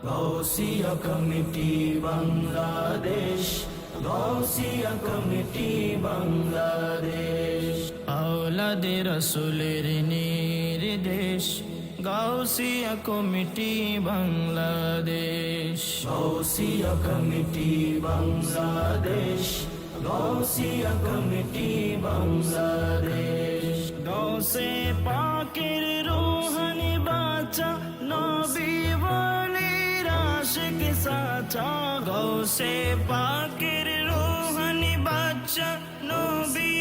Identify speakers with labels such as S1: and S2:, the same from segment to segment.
S1: Gausia committee Bangladesh Gausia committee Bangladesh আওলাদে রসুলের নির্দেশ Gausia committee Bangladesh Gausia committee Bangladesh Gausia committee Bangladesh গৌসে পাকের রোহানি বলি রাশিক সাচা গৌসে পাকের রোহানি বাচ্চা নবী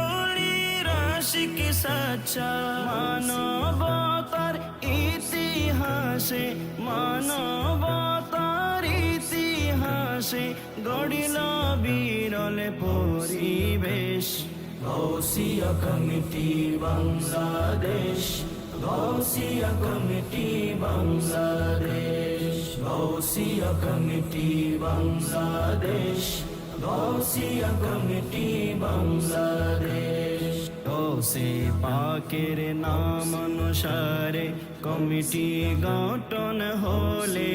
S1: ওলি রাশিক সাচা মানবতার ইতিহাসে মানবতার ইতিহাসে গড়িল বিরল পরিবেশ Gausia committee Bangladesh Gausia committee Bangladesh Gausia committee Bangladesh Gausia committee Bangladesh গৌসে পাকের নাম অনুসারে কমিটি গঠন হলে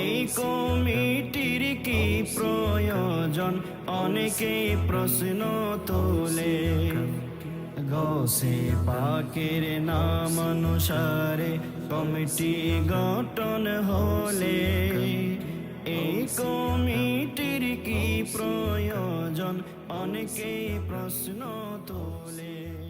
S1: এই কমিটির কি প্রয়োজন অনেকে প্রশ্ন তোলে গৌসে পাকের নাম অনুসারে কমিটি গঠন হলে এই কমিটির কি প্রয়োজন? অনেকে প্রশ্ন তোলে।